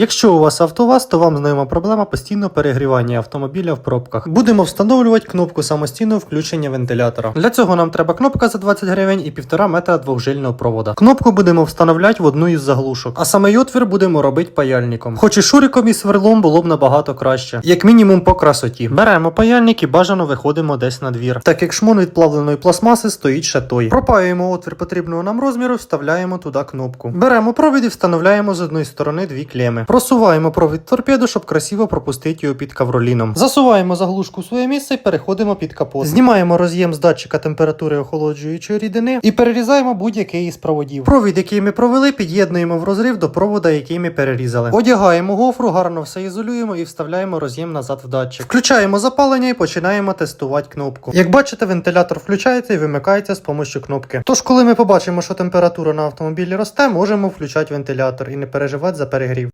Якщо у вас АвтоВАЗ, то вам знайома проблема постійного перегрівання автомобіля в пробках. Будемо встановлювати кнопку самостійного включення вентилятора. Для цього нам треба кнопка за 20 гривень і 1,5 метра двохжильного провода. Кнопку будемо встановляти в одну із заглушок, а саме отвір будемо робити паяльником. Хоч і шуриком і сверлом було б набагато краще, як мінімум по красоті. Беремо паяльник і бажано виходимо десь на двір. Так як шмон від плавленої пластмаси стоїть ще той. Пропаюємо отвір потрібного нам розміру, вставляємо туди кнопку. Беремо провід і встановляємо з одної сторони дві клеми. Просуваємо провід торпеду, щоб красиво пропустити його під кавроліном. Засуваємо заглушку в своє місце і переходимо під капот. Знімаємо роз'єм з датчика температури охолоджуючої рідини і перерізаємо будь-який із проводів. Провід, який ми провели, під'єднуємо в розрив до провода, який ми перерізали. Одягаємо гофру, гарно все ізолюємо і вставляємо роз'єм назад в датчик. Включаємо запалення і починаємо тестувати кнопку. Як бачите, вентилятор включається і вимикається з допомогою кнопки. Тож, коли ми побачимо, що температура на автомобілі росте, можемо включати вентилятор і не переживати за перегрів.